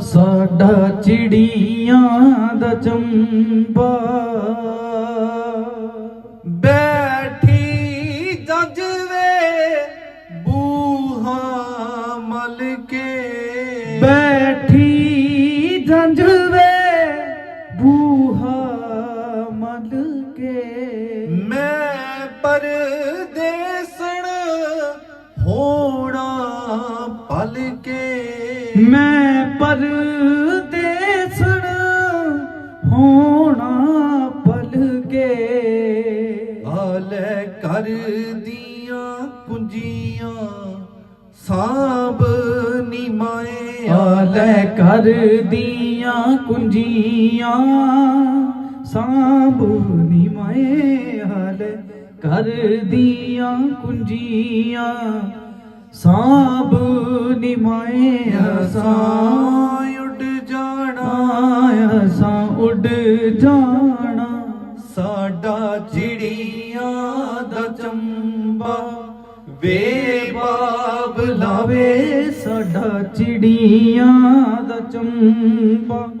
ਸਾਡਾ ਚਿੜੀਆਂ ਦਾ ਚੰਬਾ। ਬੈਠੀ ਜੰਜਵੇ ਬੂਹਾ ਮਲ ਕੇ। ਬੈਠੀ ਜੰਜਵੇ ਬੂਹਾ ਮਲ ਕੇ। ਮੈਂ ਪਰਦੇਸਣ ਹੋਣਾ ਪਲ ਕੇ। ਮੈਂ ਪਰਦੇਸਣ ਹੋਣਾ ਪਲ ਕੇ ਆਲੇ ਕਰ ਦੀਆਂ ਕੁੰਜੀਆਂ ਸਾਂਭ ਨਿਮਾਏ ਆਲੇ ਕਰ ਦੀਆਂ ਕੁੰਜੀਆਂ ਸਾਂਭਨੀ ਮਾਏ। ਹਾਲੇ ਕਰ ਦੀਆਂ ਕੁੰਜੀਆਂ ਸਾਂਭਨੀ ਮਾਏ। ਅਸਾਂ ਉੱਡ ਜਾਣਾ ਸਾਡਾ ਚਿੜੀਆਂ ਦਾ ਚੰਬਾ। ਵੇ ਬਾਬ ਲਾਵੇ ਲਾਵੇ ਸਾਡਾ ਚਿੜੀਆਂ ਦਾ ਚੰਬਾ।